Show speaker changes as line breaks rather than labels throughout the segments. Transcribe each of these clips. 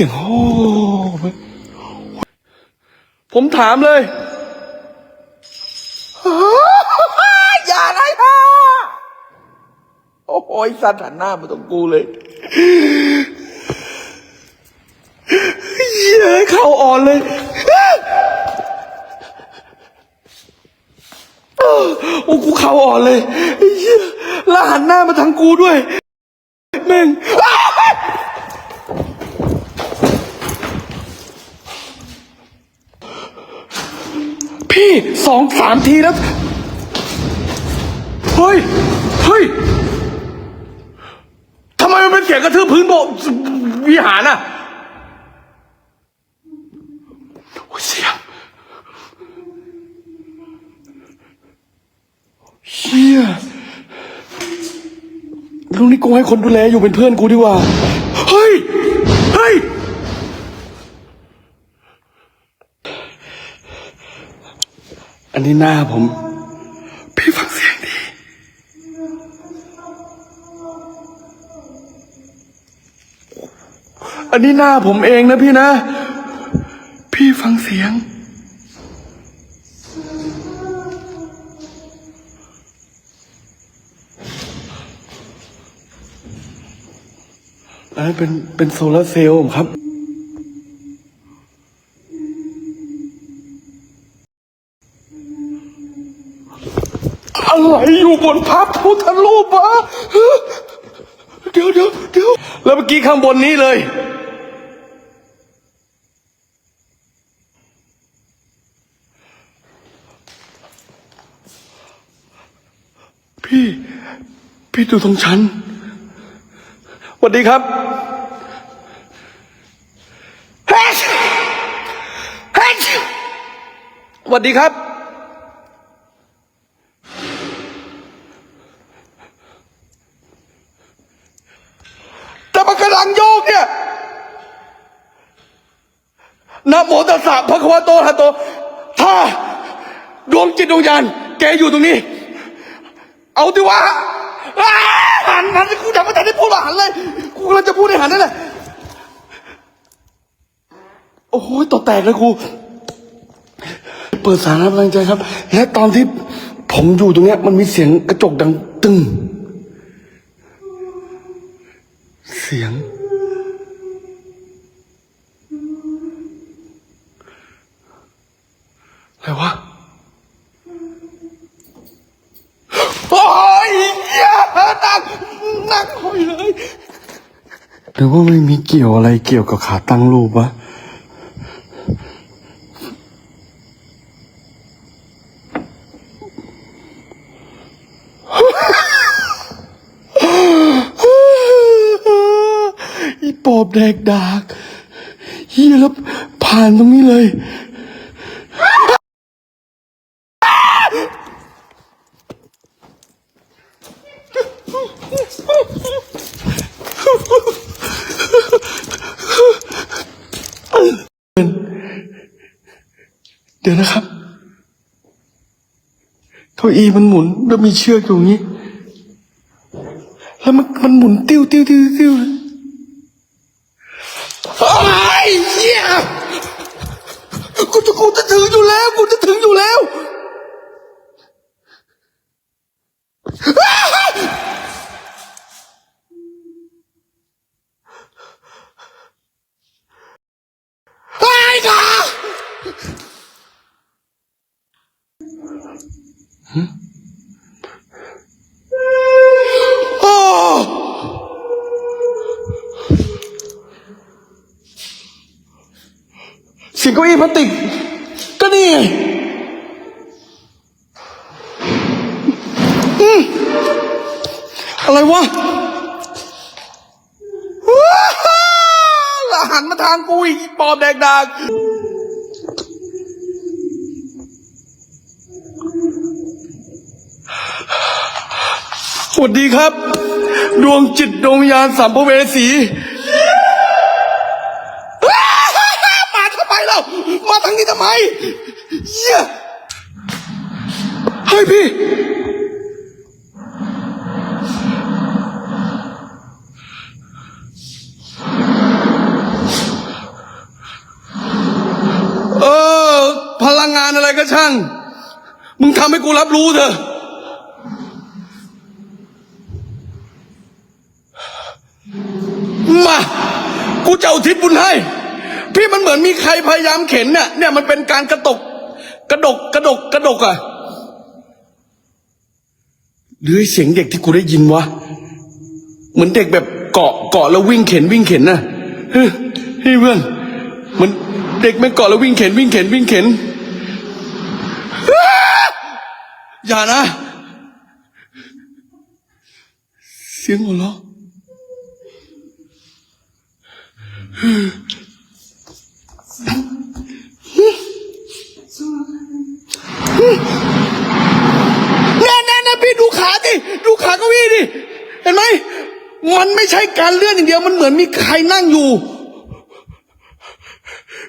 สียงโอ้ผมถามเลยอย่าได้ค่ะโอ้โหสัตว์หันหน้ามาตรงกูเลยเย้ยเข่าอ่อนเลยโอ้กูเข่าอ่อนเลยเหี้ยแล้วหันหน้ามาทางกูด้วยแม่งอ้าว พี่สองสามทีแล้ว เฮ้ย เฮ้ยทำไมมันเป็นเสียงกระทืบพื้นโบวิหารอะโอ้ยเสียงเฮียลุงนี่กูให้คนดูแลอยู่เป็นเพื่อนกูดีกว่า นนี้หน้าผม พี่ฟังเสียงดี อันนี้หน้าผมเองนะพี่นะ พี่ฟังเสียง อันนั้นเป็นเป็นโซลาร์เซลล์ครับ พุทธรูปวะเดี๋ยวเดี๋ยวเดี๋ยวแล้วเมื่อกี้ข้างบนนี้เลย พี่ พี่ดูตรงฉันสวัสดีครับเฮ้ยเฮ้ยสวัสดีครับ แต่มันกำลังโยกเนี่ย นะโมตัสสะพระควะโตหะโต ถ้าดวงจิตดวงญาณแกอยู่ตรงนี้ เอาดิวะอ้าหันหันกูยังไม่ทันได้พูดว่าหันเลยกูกำลังจะพูดให้หันนั่นแหละโอ้โหตอแตกเลยกูเปิดสารพลังใจครับ และตอนที่ผมอยู่ตรงเนี้ย มันมีเสียงกระจกดังตึง เสียง อะไรวะโอ้ยเหี้ยนักนักหอยเลยหรือว่าไม่มีเกี่ยวอะไรเกี่ยวกับขาตั้งรูปวะอีปอบแดกดากเฮียแล้วผ่านตรงนี้เลย เดี๋ยวนะครับ เก้าอี้มันหมุนแล้วมีเชือกอยู่งนี้ แล้วมันมันหมุนติ้วติ้วติ้วติ้วไอ้เหี้ยกูจะกูจะถึงอยู่แล้ว กูจะถึงอยู่แล้ว หันมาทางกูอีกปอบแดกดากสวัสดีครับ ดวงจิตดวงวิญญาณสัมภเวสีมาทำไมเรามาทางนี้ทำไมเหี้ยเฮ้ยพี่ ก็ช่าง มึงทำให้กูรับรู้เถอะ มา กูจะอุทิศบุญให้ พี่มันเหมือนมีใครพยายามเข็นเนี่ยเนี่ยมันเป็นการกระตก กระดก กระดก กระดกอะหรือไอ้เสียงเด็กที่กูได้ยินวะ เหมือนเด็กแบบเกาะเกาะแล้ววิ่งเข็นวิ่งเข็นน่ะเฮ้ยเพื่อนมือนเด็กแม่เกาะแล้ววิ่งเข็นวิ่งเข็นวิ่งเข็น อย่านะ เสียงหัวเราะแน่แน่แน่พี่ดูขาดิดูขาเก้าอี้ดิเห็นไหมมันไม่ใช่การเลื่อนอย่างเดียวมันเหมือนมีใครนั่งอยู่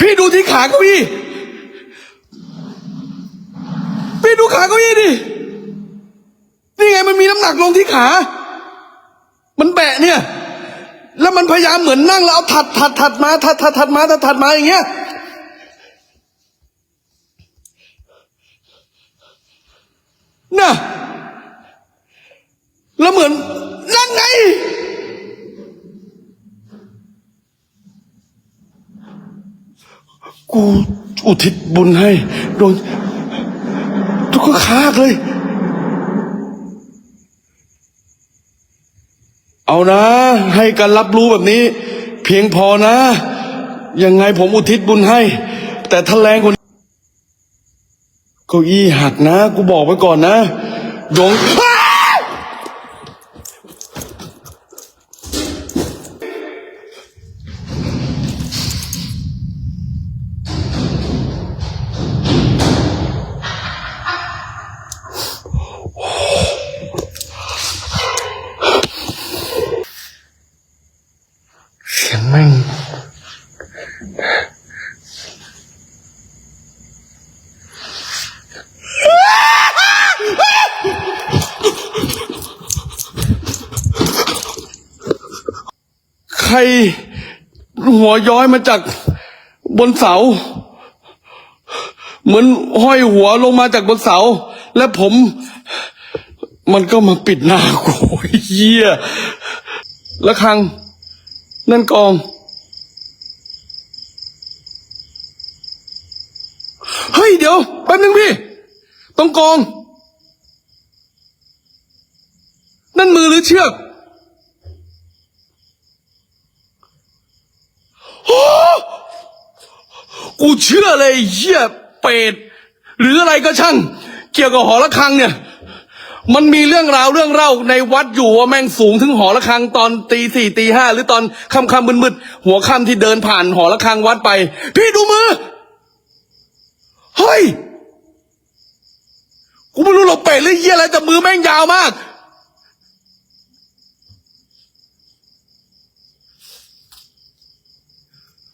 พี่ดูที่ขาเก้าอี้ี่ดูขาเก้าอี้ดิ นี่ไงมันมีน้ำหนักลงที่ขา มันแบะเนี่ย แล้วมันพยายามเหมือนนั่งแล้วเอาถัดถัดถัดมาถัดถัดถัดมาถัดถัดมาอย่างเงี้ย น่ะ แล้วเหมือนนั่นไงกูอุทิศบุญให้ โดน ทุกข์คากเลย เอานะ ให้การรับรู้แบบนี้ เพียงพอนะ ยังไงผมอุทิศบุญให้ แต่ถ้าแรงกว่านี้เก้าอี้หักนะ กูบอกไว้ก่อนนะดวงอ้าเสียงแม่ง ใคร หัวย้อยมาจากบนเสา เหมือนห้อยหัวลงมาจากบนเสา และผม มันก็มาปิดหน้ากูเหี้ยแล้วครัง นั่นกอง เฮ้ยเดี๋ยวแป๊บนึงพี่ตรงกอง นั่นมือหรือเชือกกูเชื่อเลยเหี้ยเป็ดหรืออะไรก็ช่าง เกี่ยวกับหอระฆังเนี่ย มันมีเรื่องราวเรื่องเล่าในวัดอยู่ว่าแม่งสูงถึงหอระฆังตอนตีสี่ตีห้าหรือตอนค่ำค่ำมืดๆหัวค่ำที่เดินผ่านหอระฆังวัดไป พี่ดูมือ เฮ้ย กูไม่รู้หรอกเป็ดหรือเหี้ยอะไรแต่มือแม่งยาวมาก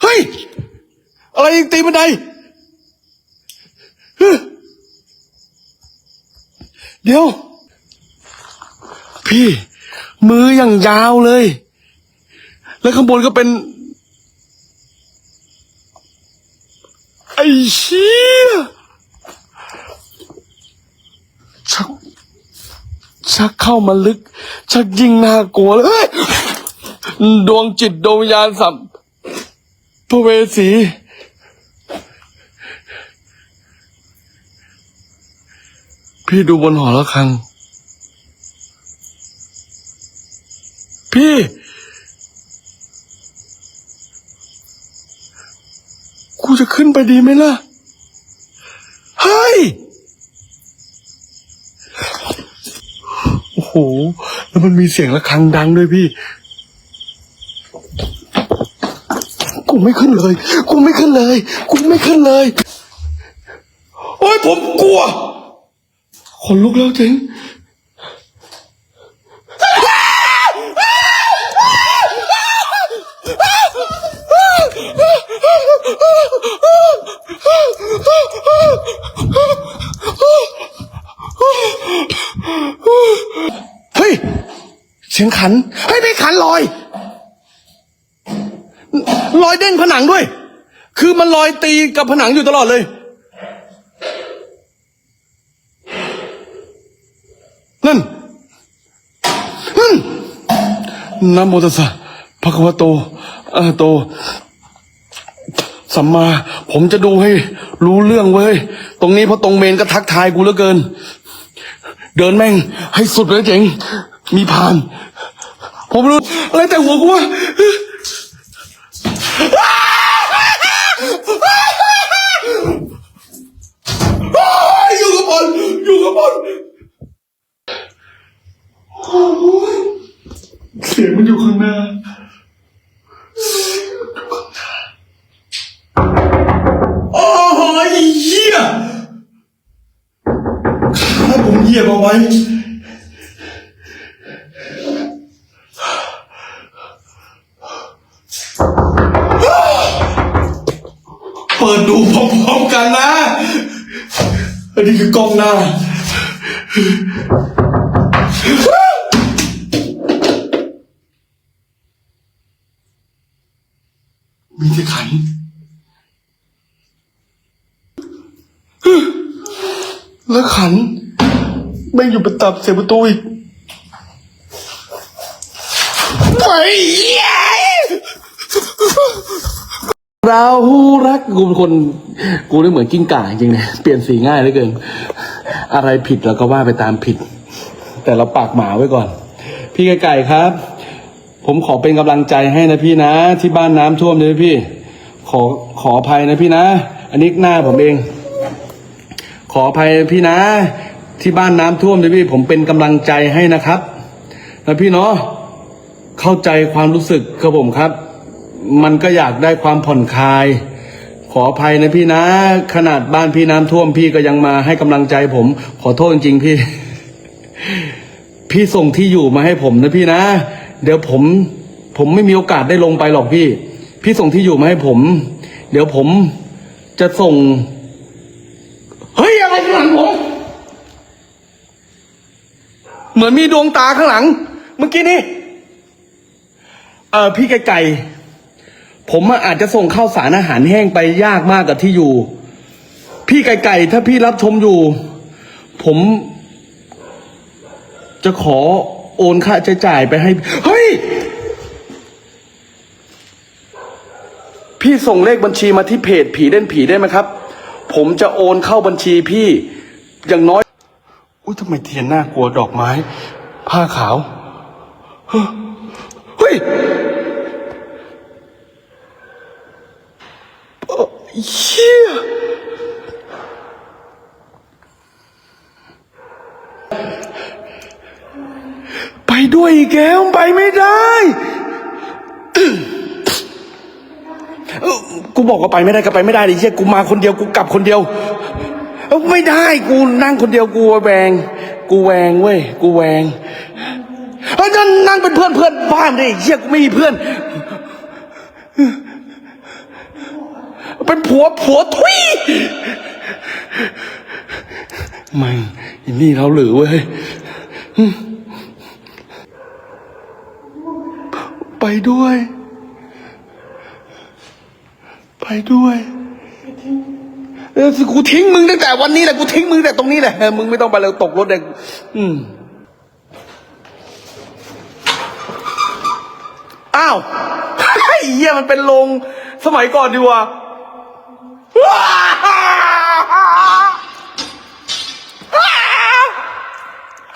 เฮ้ย อะไรอีกตีบันไดเดี๋ยว พี่ มืออย่างยาวเลย แล้วข้างบนก็เป็น ไอ้เชี่ยชัก ชักเข้ามาลึก ชักยิ่งน่ากลัวเลยดวงจิตดวงวิญญาณสัมพระเวสีพี่ดูบนหอระฆัง พี่ กูจะขึ้นไปดีไหมล่ะ เฮ้ย โอ้โห แล้วมันมีเสียงระฆังดังด้วยพี่ กูไม่ขึ้นเลย กูไม่ขึ้นเลย กูไม่ขึ้นเลย โอ้ยผมกลัวคนลุกแล้วเจ๋ง เฮ้ย เสียงขัน เฮ้ยไม่ขันลอยลอยเด้งผนังด้วย คือมันลอยตีกับผนังอยู่ตลอดเลย นั่น นั่นนะโมตัสสะภะคะวะโตอะโต สัมมา ผมจะดูให้รู้เรื่องเว้ย ตรงนี้พอตรงเมนก็ทักทายกูเหลือเกิน เดินแม่ง ให้สุดเลยเจ๋ง มีพาน ผมรู้ อะไรแต่หัวกูวะอยอยู่กับบอลอยู่กับบอลโอ้ยเสียงมันอยู่ข้างหน้า เหยียบเอาไว้ เปิดดูพร้อมๆกันนะ อันนี้คือกล้องหน้า ไม่อยู่เป็นตับเสียประตูอีกไปเรารักกูเป็นคน กูได้เหมือนกิ้งก่าจริงเนี่ยเปลี่ยนสีง่ายเหลือเกิน อะไรผิดเราก็ว่าไปตามผิด แต่เราปากหมาไว้ก่อน พี่ไก่ครับ ผมขอเป็นกำลังใจให้นะพี่นะ ที่บ้านน้ำท่วมเลยพี่ ขอขออภัยนะพี่นะ อันนี้หน้าผมเอง ขออภัยพี่นะ ที่บ้านน้ำท่วมเลยพี่ผมเป็นกำลังใจให้นะครับนะพี่เนาะเข้าใจความรู้สึกครับผมครับ มันก็อยากได้ความผ่อนคลาย ขออภัยนะพี่นะ ขนาดบ้านพี่น้ำท่วมพี่ก็ยังมาให้กำลังใจผม ขอโทษจริงๆพี่ พี่ส่งที่อยู่มาให้ผมนะพี่นะ เดี๋ยวผม ผมไม่มีโอกาสได้ลงไปหรอกพี่ พี่ส่งที่อยู่มาให้ผม เดี๋ยวผมจะส่ง เฮ้ย อะไรข้างหลังผม เหมือนมีดวงตาข้างหลัง เมื่อกี้นี่เออพี่ไก่ไก่ผมอาจจะส่งข้าวสารอาหารแห้งไปยากมากกับที่อยู่ พี่ไก่ไก่ถ้าพี่รับชมอยู่ ผม จะขอโอนค่าใช้จ่ายไปให้ เฮ้ย พี่ส่งเลขบัญชีมาที่เพจผีเล่นผีได้ไหมครับ ผมจะโอนเข้าบัญชีพี่อย่างน้อย อุ้ยทำไมเทียนน่ากลัวดอกไม้ ผ้าขาว เฮ้ยเอ่อเชี่ยไปด้วยอีกแล้วไปไม่ได้กูบอกว่าไปไม่ได้ก็ไปไม่ได้ดิเชี่ยกูมาคนเดียวกูกลับคนเดียว เอ้าไม่ได้กูนั่งคนเดียวกูแวง กูแวงเว้ยกูแวงเฮ้ยนั่งนั่งเป็นเพื่อนเพื่อนบ้านดิเชี่ยกูไม่มีเพื่อน เป็นผัวผัวทุยม่อันนี่เราหรือเว้ยไปด้วย ไปด้วย เออกูทิ้งมึงตั้งแต่วันนี้แหละกูทิ้งมึงแต่ตรงนี้แหละมึงไม่ต้องไปเลยตกรถเลยอืมอ้าวไอ้เหี้ยมันเป็นโรงสมัยก่อนดีว่า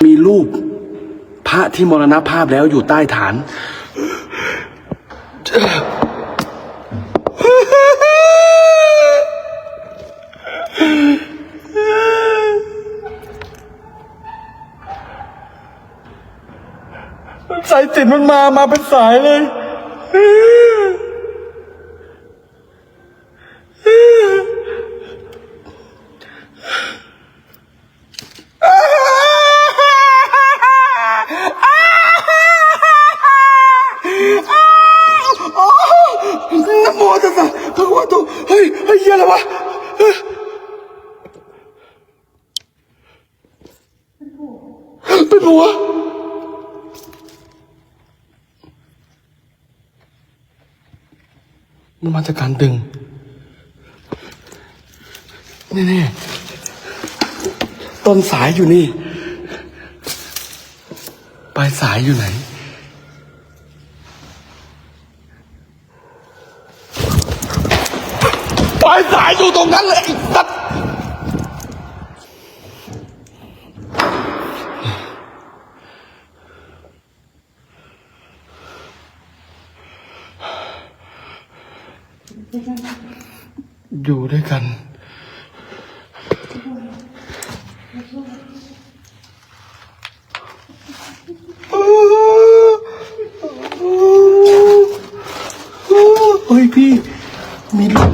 มีรูป พระที่มรณภาพแล้วอยู่ใต้ฐาน สายติดมันมา มาเป็นสายเลยนะโมตัสสะพระวะโตเฮ้ยเฮ้ยเหี้ยอะไรวะเฮ้ยเป็นผัว มันมาจากการดึง แน่ๆต้นสายอยู่นี่ ปลายสายอยู่ไหน ปลายสายอยู่ตรงนั้นเลยตัด เฮ้ยพี่ มีลูก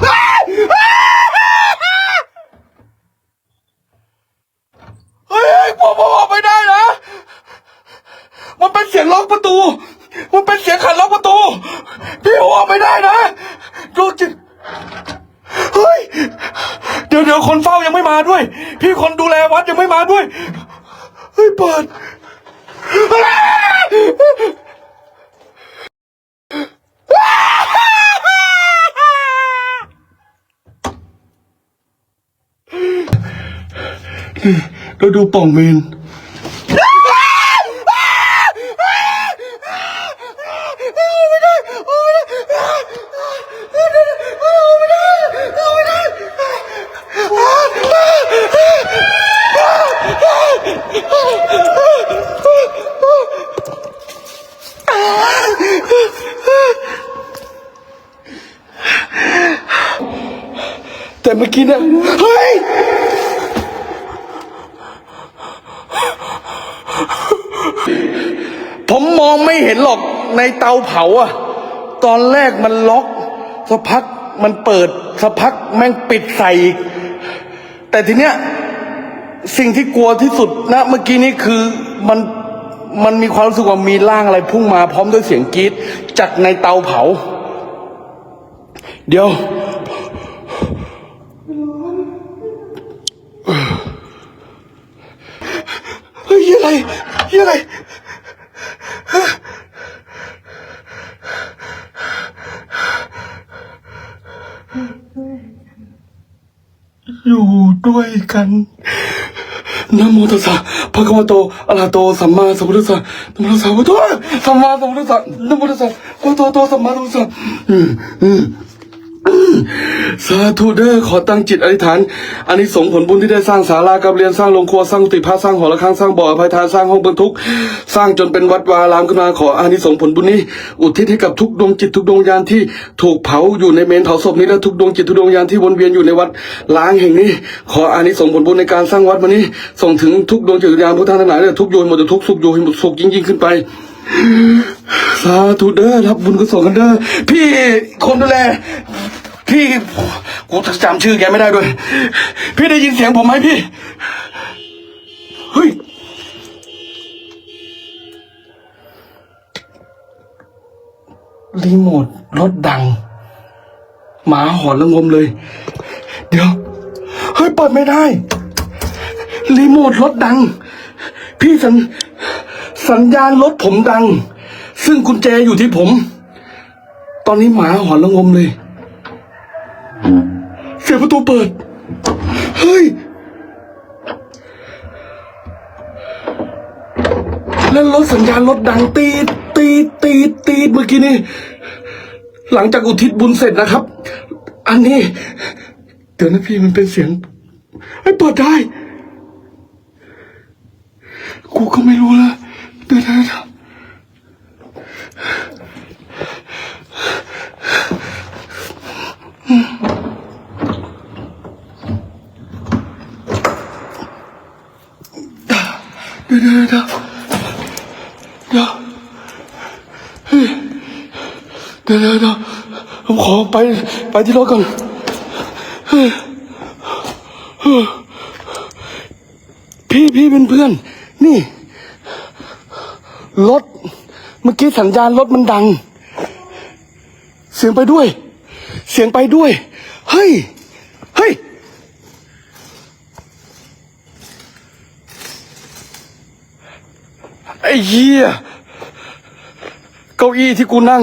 เฮ้ยผมผมออกไม่ได้นะ มันเป็นเสียงล็อกประตู มันเป็นเสียงขันล็อกประตู พี่ผมออกไม่ได้นะดูจิต ดี๋ยวเดี๋ยวคนเฝ้ายังไม่มาด้วย พี่คนดูแลวัดยังไม่มาด้วยเฮ้ยเปิดเราดูป่องเมน แต่เมื่อกี้เนี่ยเฮ้ย ผมมองไม่เห็นหรอกในเตาเผาอะตอนแรกมันล็อกสักพักมันเปิดสักพักแม่งปิดใส่อีก แต่ทีเนี้ยสิ่งที่กลัวที่สุดนะเมื่อกี้นี้คือมันมันมีความรู้สึกว่ามีร่างอะไรพุ่งมาพร้อมด้วยเสียงกรีดจากในเตาเผา เดี๋ยว เฮ้ยอะไรยอะไร อยู่ด้วยกันนะโมตัสสะภะคะวะโตอะระหะโตสัมมาสัมพุทธัสสะนะโมตัสสะภะคะวะโตสัมมาสัมพุทธัสสะนะโมตัสสะภะคะวะโตสัมมาสัมพุทธัสสะอืมอืม สาธุเดอ้อขอตั้งจิตอธิษฐานอันนี้สงส์ผลบุญที่ได้สร้างศาลากับเรียนสร้างโรงครัวสร้างกุฏิพระสร้างหอระฆังสร้างบ่ออภัยทานสร้างห้องบรรทุก สร้างจนเป็นวัดวารามขึ้นมาขออานิสงส์ผลบุญนี้ อุทิศให้กับทุกดวงจิตทุกดวงวิญาณที่ถูกเผาอยู่ในเมนเผาศพนี้และทุกดวงจิตทุกดวงวิญาณที่วนเวียนอยู่ในวัดล้างแห่งนี้ ขออานิสงส์ผลบุญในการสร้างวัดวันนี้ ส่งถึงทุกดวงจิตวิญญาณพุทธทั้งหลายเลยทุกโยนหมดทุกสุขโยนหมดสุขยิ่งยิ่งขึ้นไป สาธุเด้อรับบุญกุศลกันเด้อพี่คนดูแล พี่กูจำชื่อแกไม่ได้ด้วย พี่ได้ยินเสียงผมไหมพี่เฮ้ยรีโมทรถดัง หมาหอนระงมเลย เดี๋ยว เฮ้ย เปิดไม่ได้ รีโมทรถดัง พี่สัญ สัญญาณรถผมดัง ซึ่งกุญแจอยู่ที่ผม ตอนนี้หมาหอนระงมเลย เสียงประตูเปิด เฮ้ย แล้วรถสัญญาณรถดังตีดตีดตีดตีดเมื่อกี้นี่หลังจากอุทิศบุญเสร็จนะครับ อันนี้ เดี๋ยวนะพี่มันเป็นเสียงไม่เปิดได้ กูก็ไม่รู้ละ เดี๋ยวนะเดี๋ยวเดี๋ยวเดี๋ยวเดี๋ยวเดี๋ยวเฮ้ยเดี๋ยวเดี๋ยวเดี๋ยวผมขอไปไปที่รถก่อนเฮ้ยพี่พี่เป็นเพื่อน นี่ รถ เมื่อกี้สัญญาณรถมันดัง เสียงไปด้วย เสียงไปด้วย เฮ้ย เฮ้ย ไอ้เหี้ย เก้าอี้ที่กูนั่ง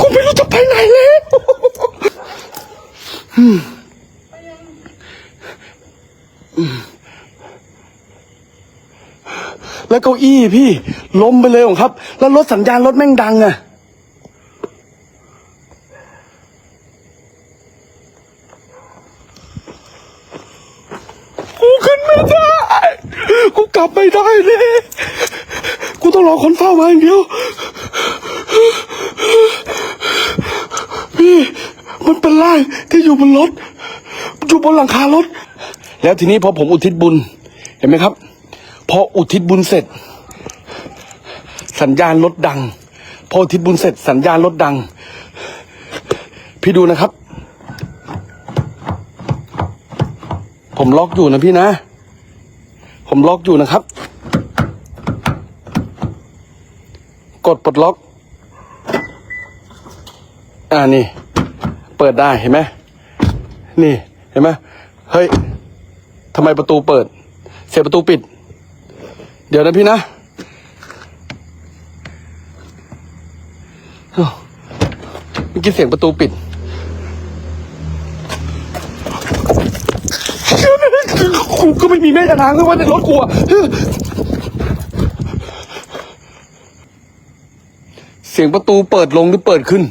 กูไม่รู้จะไปไหนแล้ว แล้วเก้าอี้พี่ ล้มไปเลยของครับ แล้วรถสัญญาณรถแม่งดังอะกูขึ้นไม่ได้ กูกลับไม่ได้เลย กูต้องรอคนเฝ้ามาอย่างเดียว พี่ มันเป็นไร่ที่อยู่บนรถ อยู่บนหลังคารถ แล้วทีนี้พอผมอุทิศบุญเห็นไหมครับ พออุทิศบุญเสร็จ สัญญาณรถดัง พออุทิศบุญเสร็จ สัญญาณรถดัง พี่ดูนะครับ ผมล็อกอยู่นะพี่นะ ผมล็อกอยู่นะครับ กดปลดล็อก อ่านี่ เปิดได้เห็นไหมนี่เห็นไหมเฮ้ย ทำไมประตูเปิด เสียประตูปิด เดี๋ยวนะพี่นะเมื่อกี้เสียงประตูปิดกูก็ไม่มีแม่จะนางด้วยว่าในรถกูอะเสียงประตูเปิดลงหรือเปิดขึ้น